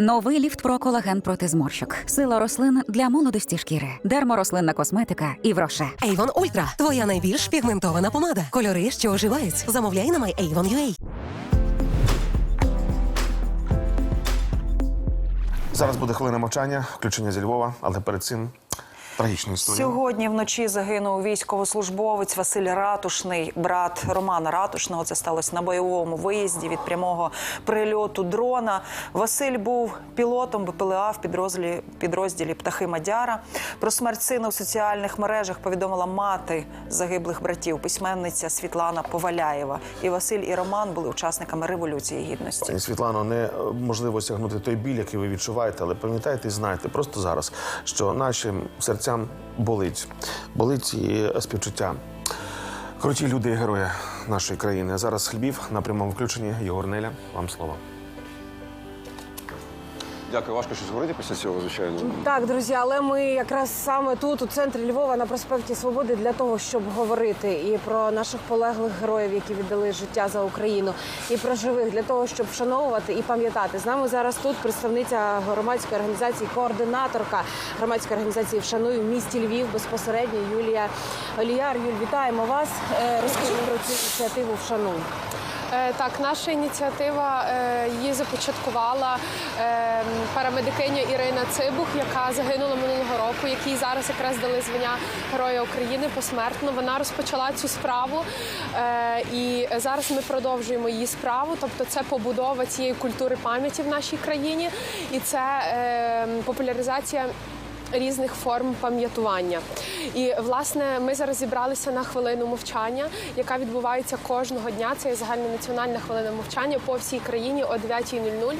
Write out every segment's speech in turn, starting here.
Новий ліфт про колаген проти зморщок. Сила рослин для молодості шкіри. Дерморослинна косметика і вроше. Avon Ultra – твоя найбільш пігментована помада. Кольори, що оживають. Замовляй на MyAvon.ua. Зараз буде хвилина мовчання, включення зі Львова, але перед цим трагічна історія. Сьогодні вночі загинув військовослужбовець Василь Ратушний, брат Романа Ратушного. Це сталося на бойовому виїзді від прямого прильоту дрона. Василь був пілотом БПЛА в підрозділі, підрозділі Птахи Мадяра. Про смерть сина в соціальних мережах повідомила мати загиблих братів, письменниця Світлана Поваляєва. І Василь і Роман були учасниками революції гідності. Пані Світлано, неможливо сягнути той біль, який ви відчуваєте, але пам'ятайте і знайте просто зараз, що нашим серцям болить, болить і співчуття. Круті люди і герої нашої країни. Зараз Львів на прямому включенні. Єгор Неля, вам слово. Дякую, важко щось говорити після цього, звичайно. Так, друзі, але ми якраз саме тут, у центрі Львова, на проспекті Свободи, для того, щоб говорити і про наших полеглих героїв, які віддали життя за Україну, і про живих, для того, щоб вшановувати і пам'ятати. З нами зараз тут представниця громадської організації, координаторка громадської організації Вшаную в місті Львів безпосередньо Юлія Оліяр. Юль, вітаємо вас. Е, Розкажіть про цю ініціативу Вшануй. Е, Так, наша ініціатива е, її започаткувала е, парамедикиня Ірина Цибух, яка загинула минулого року, якій зараз якраз дали звання Героя України посмертно. Вона розпочала цю справу, і зараз ми продовжуємо її справу. Тобто, це побудова цієї культури пам'яті в нашій країні, і це популяризація різних форм пам'ятування. І власне ми зараз зібралися на хвилину мовчання, яка відбувається кожного дня. Це є загальнонаціональна хвилина мовчання по всій країні о 9.00.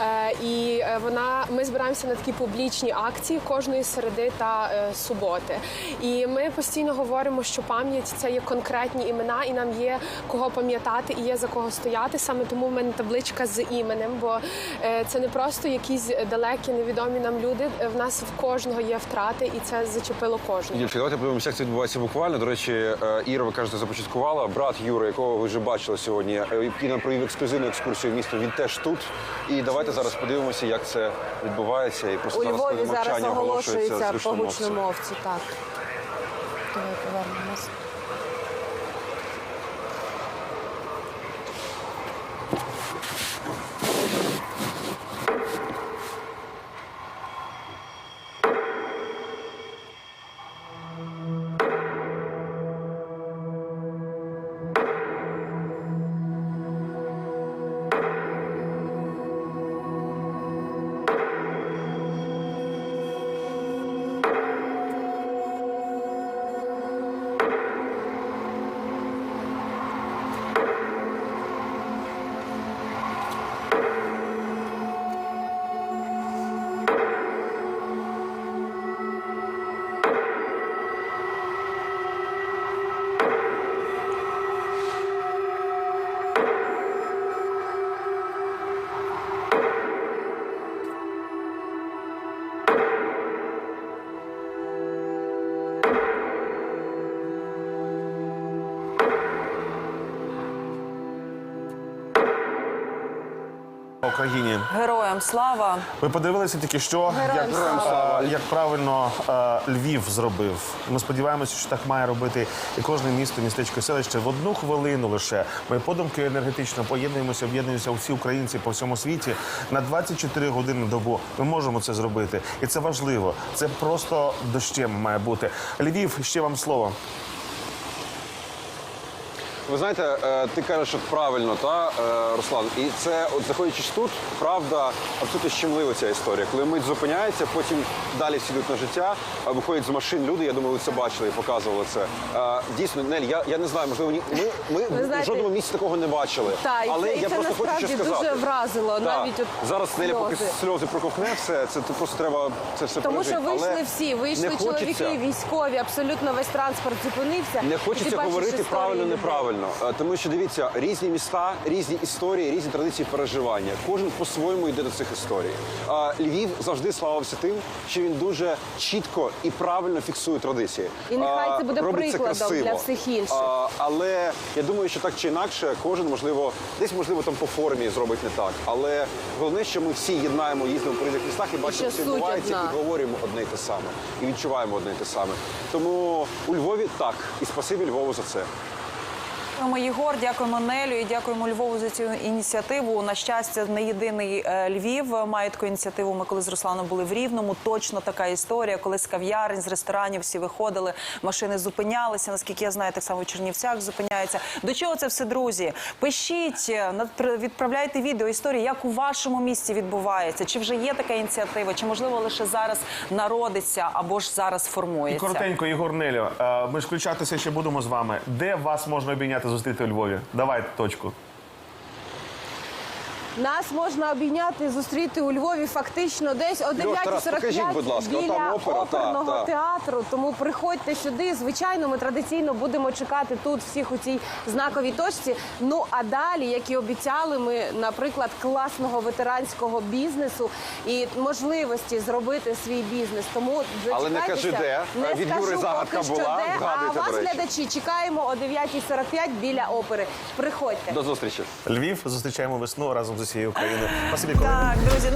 Е, І е, вона ми збираємося на такі публічні акції кожної середи та е, суботи. І ми постійно говоримо, що пам'ять це є конкретні імена, і нам є кого пам'ятати і є за кого стояти. Саме тому в мене табличка з іменем, бо це не просто якісь далекі, невідомі нам люди. В нас в кожного є втрати, і це зачепило кожного. Юлька, давайте подивимося, як це відбувається буквально. До речі, Іра, ви кажете, започаткувала. Брат Юра, якого ви вже бачили сьогодні, який нам провів ексклюзивну екскурсію в місто. Він теж тут. І давайте зараз подивимося, як це відбувається. І просто У зараз Львові хвилина зараз мовчання оголошується з по гучномовцем. Так. Давай повернемось. Україні Героям слава! ви подивилися тільки що, як, е, як правильно е, Львів зробив. Ми сподіваємося, що так має робити і кожне місто, містечко, селище. В одну хвилину лише ми подумки енергетично поєднуємося, об'єднуємося всі українці по всьому світі на 24 години добу. Ми можемо це зробити, і це важливо. Це просто дощем має бути. Львів, ще вам слово. Ви знаєте, е, ти кажеш, що правильно, та е, Руслан, і це, от знаходячись тут, правда, абсолютно щемлива ця історія. Коли мить зупиняється, потім далі всі йдуть на життя, а виходять з машин люди. Я думаю, ви це бачили і показували це. Е, Дійсно, Нель, я, я не знаю, можливо, ні, ми, ми в знаєте- жодному місці такого не бачили. Так, і але це- я це просто хочу насправді що сказати. дуже вразило, Так. навіть от зараз Неля поки сльози. проковтне все. Це тут просто треба це все Тому що вийшли Але всі, вийшли чоловіки, військові, абсолютно весь транспорт зупинився. Не хочеться говорити правильно, неправильно. Правильно, Е, тому що дивіться, різні міста, різні історії, різні традиції переживання. Кожен по-своєму йде до цих історій. Е, Львів завжди славився тим, що він дуже чітко і правильно фіксує традиції. І нехай Е, це буде робить прикладом красиво. для всіх інших. Але я думаю, що так чи інакше, кожен можливо, десь можливо там по формі зробить не так. Але головне, що ми всі єднаємо, їздимо по різних містах і бачимо, що що відбувається, одна. і говоримо одне й те саме, і відчуваємо одне й те саме. Тому у Львові так, і спасибі Львову за це. Дякуємо Єгор, дякуємо Нелю і дякуємо Львову за цю ініціативу. На щастя, не єдиний е, Львів має таку ініціативу. Ми коли з Русланом були в Рівному. Точно така історія, коли з кав'ярень, з ресторанів всі виходили, машини зупинялися. Наскільки я знаю, так само в Чернівцях зупиняється. До чого це все, друзі? Пишіть, е, відправляйте відео історії, як у вашому місті відбувається. Чи вже є така ініціатива, чи можливо лише зараз народиться або ж зараз І формується. коротенько, Ігор Нелю, е, ми ж включатися ще будемо з вами. Де вас можна обійняти, зустріти у Львові? Давайте точку. Нас можна обійняти, зустріти у Львові фактично десь о Льош, Тарас, 9.45 біля опера, оперного та. театру. Тому приходьте сюди. Звичайно, ми традиційно будемо чекати тут всіх у цій знаковій точці. Ну а далі, як і обіцяли, ми, наприклад, класного ветеранського бізнесу і можливості зробити свій бізнес. Тому Але не кажи, де. Не Від скажу Юри загадка поки що була. де. А вас, глядачі, чекаємо о 9.45 біля опери. Приходьте. До зустрічі. Львів зустрічаємо весну разом з усією Україною. Спасибі, колеги. Так, друзі.